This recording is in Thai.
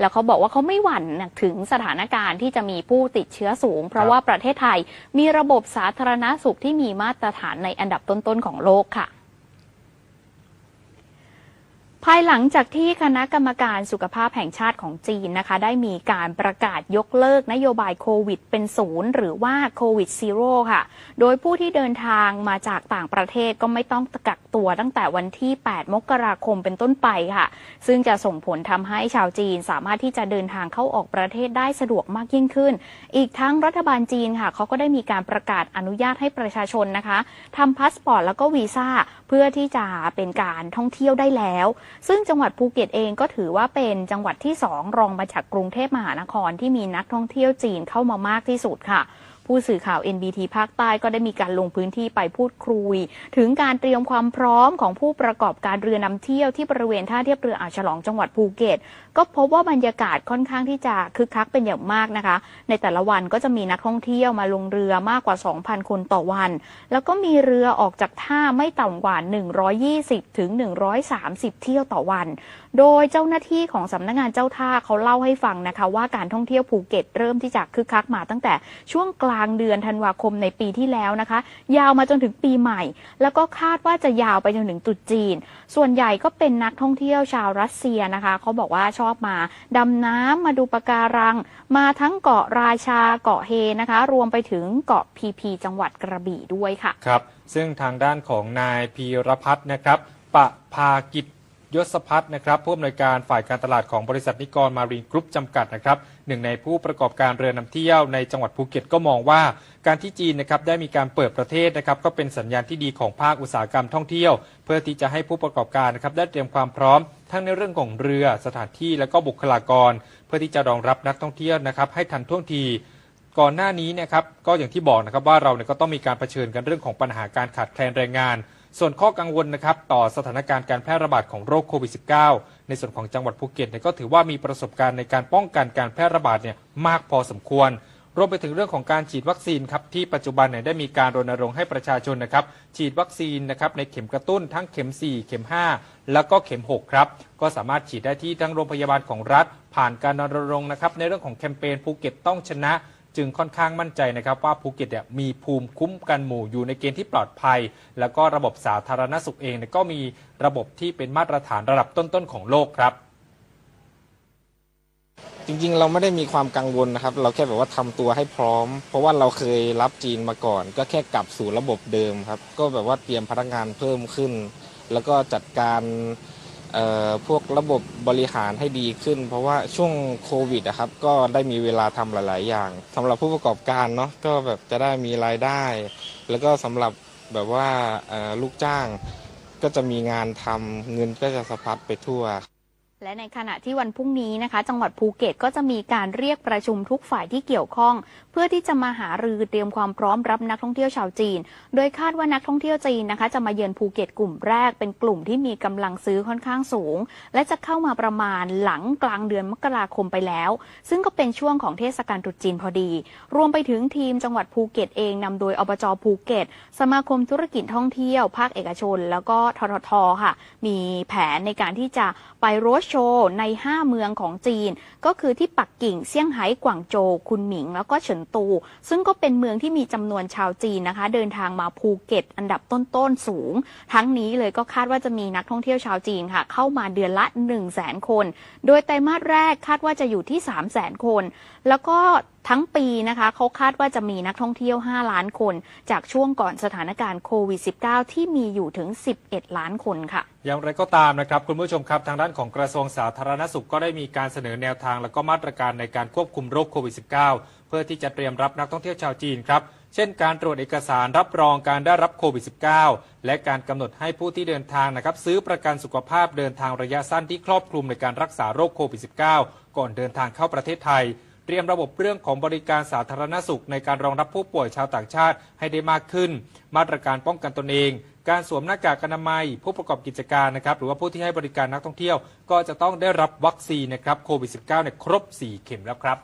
แล้วเขาบอกว่าเขาไม่หวั่นถึงสถานการณ์ที่จะมีผู้ติดเชื้อสูง เพราะว่าประเทศไทยมีระบบสาธารณาสุขที่มีมาตรฐานในอันดับต้นๆของโลกค่ะ ภายหลังจากที่คณะกรรมการสุขภาพแห่งชาติของจีนนะคะ ได้มีการประกาศยกเลิกนโยบายโควิดเป็นศูนย์หรือว่าโควิดซีโร่ค่ะ โดยผู้ที่เดินทางมาจากต่างประเทศก็ไม่ต้องกักตัวตั้งแต่วันที่ 8 มกราคมเป็นต้นไปค่ะ ซึ่งจะส่งผลทำให้ชาวจีนสามารถที่จะเดินทางเข้าออกประเทศได้สะดวกมากยิ่งขึ้น อีกทั้งรัฐบาลจีนค่ะเขาก็ได้มีการประกาศอนุญาตให้ประชาชนนะคะทำพาสปอร์ตแล้วก็วีซ่าเพื่อที่จะเป็นการท่องเที่ยวได้แล้วซึ่งจังหวัดภูเก็ตเองก็ถือว่าเป็นจังหวัดที่ 2 รองมาจากกรุงเทพมหานครที่มีนักท่องเที่ยวจีนเข้ามามากที่สุดค่ะ ผู้สื่อข่าว NBT ภาคใต้ก็ได้มีการลงพื้นที่ไปพูดคุย ถึงการเตรียมความพร้อมของผู้ประกอบการเรือนำเที่ยวที่บริเวณท่าเทียบเรืออ่าวฉลองจังหวัดภูเก็ต ก็พบว่าบรรยากาศค่อนข้างที่จะคึกคักเป็นอย่างมากนะคะ ในแต่ละวันก็จะมีนักท่องเที่ยวมาลงเรือมากกว่า 2,000 คนต่อวัน แล้วก็มีเรือออกจากท่าไม่ต่ำกว่า 120 ถึง 130 เที่ยวต่อวัน โดยเจ้าหน้าที่ของสำนักงานเจ้าท่าเขาเล่าให้ฟังนะคะ ว่าการท่องเที่ยวภูเก็ตเริ่มที่จะคึกคักมาตั้งแต่ช่วงกลางางเดือนธันวาคมในปีที่แล้วนะคะ ยาวมาจนถึงปีใหม่ แล้วก็คาดว่าจะยาวไปจนถึงตรุษจีน ส่วนใหญ่ก็เป็นนักท่องเที่ยวชาวรัสเซียนะคะเขาบอกว่าชอบมาดำน้ำมาดูปะการัง มาทั้งเกาะราชาเกาะเฮนะคะ รวมไปถึงเกาะพีพีจังหวัดกระบี่ด้วยค่ะ ครับ ซึ่งทางด้านของนายพีรพัฒน์นะครับปะภากิจ ยศพัฒน์นะครับผู้อำนวยการฝ่ายการตลาดของบริษัทนิกรมารีนกรุ๊ปจำกัดนะครับหนึ่งในผู้ประกอบการเรือนำเที่ยวในจังหวัดภูเก็ตก็มองว่า การที่จีนนะครับได้มีการเปิดประเทศนะครับก็เป็นสัญญาณที่ดีของภาคอุตสาหกรรมท่องเที่ยว เพื่อที่จะให้ผู้ประกอบการนะครับได้เตรียมความพร้อม ทั้งในเรื่องของเรือสถานที่และก็บุคลากร เพื่อที่จะรองรับนักท่องเที่ยวนะครับให้ทันท่วงทีก่อนหน้านี้นะครับก็อย่างที่บอกนะครับว่าเราเนี่ยก็ต้องมีการเผชิญกันเรื่องของปัญหาการขาดแคลนแรงงาน ส่วนข้อกังวลนะครับต่อสถานการณ์การแพร่ระบาดของโรคโควิด -19 ในส่วนของจังหวัดภูเก็ตเนี่ยก็ถือว่ามีประสบการณ์ในการป้องกันการแพร่ระบาดเนี่ยมากพอสมควร รวมไปถึงเรื่องของการฉีดวัคซีนครับที่ปัจจุบันเนี่ยได้มีการรณรงค์ให้ประชาชนนะครับฉีดวัคซีนนะครับในเข็มกระตุ้นทั้งเข็ม 4 เข็ม 5 แล้วก็เข็ม 6 ครับ ก็สามารถฉีดได้ที่ทั้งโรงพยาบาลของรัฐ ผ่านการรณรงค์นะครับในเรื่องของแคมเปญภูเก็ตต้องชนะ จึงค่อนข้างมั่นใจนะครับว่าภูเก็ตเนี่ยมีภูมิคุ้มกันหมู่อยู่ในเกณฑ์ที่ปลอดภัย แล้วก็ระบบสาธารณสุขเองเนี่ยก็มีระบบที่เป็นมาตรฐานระดับต้นๆของโลกครับ จริงๆ เราไม่ได้มีความกังวลนะครับ เราแค่แบบว่าทำตัวให้พร้อม เพราะว่าเราเคยรับจีนมาก่อน ก็แค่กลับสู่ระบบเดิมครับ ก็แบบว่าเตรียมพนักงานเพิ่มขึ้น แล้วก็จัดการ พวกระบบบริหารให้ดีขึ้น เพราะว่าช่วงโควิดนะครับก็ได้มีเวลาทำหลาย ๆ อย่าง สำหรับผู้ประกอบการเนาะก็แบบจะได้มีรายได้ แล้วก็สำหรับแบบว่าลูกจ้างก็จะมีงานทำเงินก็จะสะพัดไปทั่ว และในขณะที่วันพรุ่งนี้นะคะ จังหวัดภูเก็ตก็จะมีการเรียกประชุมทุกฝ่ายที่เกี่ยวข้อง เพื่อที่จะมาหารือเตรียมความพร้อมรับนักท่องเที่ยวชาวจีน โดยคาดว่านักท่องเที่ยวจีนนะคะ จะมาเยือนภูเก็ตกลุ่มแรกเป็นกลุ่มที่มีกำลังซื้อค่อนข้างสูง และจะเข้ามาประมาณหลังกลางเดือนมกราคมไปแล้ว ซึ่งก็เป็นช่วงของเทศกาลตรุษจีนพอดี รวมไปถึงทีมจังหวัดภูเก็ตเองนำโดยอบจภูเก็ต สมาคมธุรกิจท่องเที่ยว ภาคเอกชน แล้วก็ทททค่ะ มีแผนในการที่จะไปโรดโชว์ใน 5 เมืองของจีน ก็คือที่ปักกิ่งเซี่ยงไฮ้กวางโจวคุนหมิง แล้วก็เฉินตู ซึ่งก็เป็นเมืองที่มีจำนวนชาวจีนนะคะ เดินทางมาภูเก็ต อันดับต้นๆสูง ทั้งนี้เลยก็คาดว่าจะมีนักท่องเที่ยวชาวจีนค่ะ เข้ามาเดือนละ 1 0 0 0 0แสนคน โดยไตรมาสแรกคาดว่าจะอยู่ที่ 3 0 0แสนคน แล้วก็ ทั้งปีนะคะเขาคาดว่าจะมีนักท่องเที่ยว 5 ล้านคน จากช่วงก่อนสถานการณ์โควิด -19 ที่มีอยู่ถึง 11 ล้านคนค่ะ อย่างไรก็ตามนะครับ คุณผู้ชมครับทางด้านของกระทรวงสาธารณสุขก็ได้มีการเสนอแนวทางและก็มาตรการในการควบคุมโรคโควิด -19 เพื่อที่จะเตรียมรับนักท่องเที่ยวชาวจีนครับเช่นการตรวจเอกสารรับรองการได้รับโควิด -19 และการกำหนดให้ผู้ที่เดินทางนะครับซื้อประกันสุขภาพเดินทางระยะสั้นที่ครอบคลุมในการรักษาโรคโควิด -19 ก่อนเดินทางเข้าประเทศไทย เตรียมระบบเรื่องของบริการสาธารณสุขในการรองรับผู้ป่วยชาวต่างชาติให้ได้มากขึ้น มาตรการป้องกันตนเอง การสวมหน้ากากอนามัย ผู้ประกอบกิจการนะครับหรือว่าผู้ที่ให้บริการนักท่องเที่ยว ก็จะต้องได้รับวัคซีนนะครับโควิด -19 เนี่ยครบ 4 เข็มแล้วครับ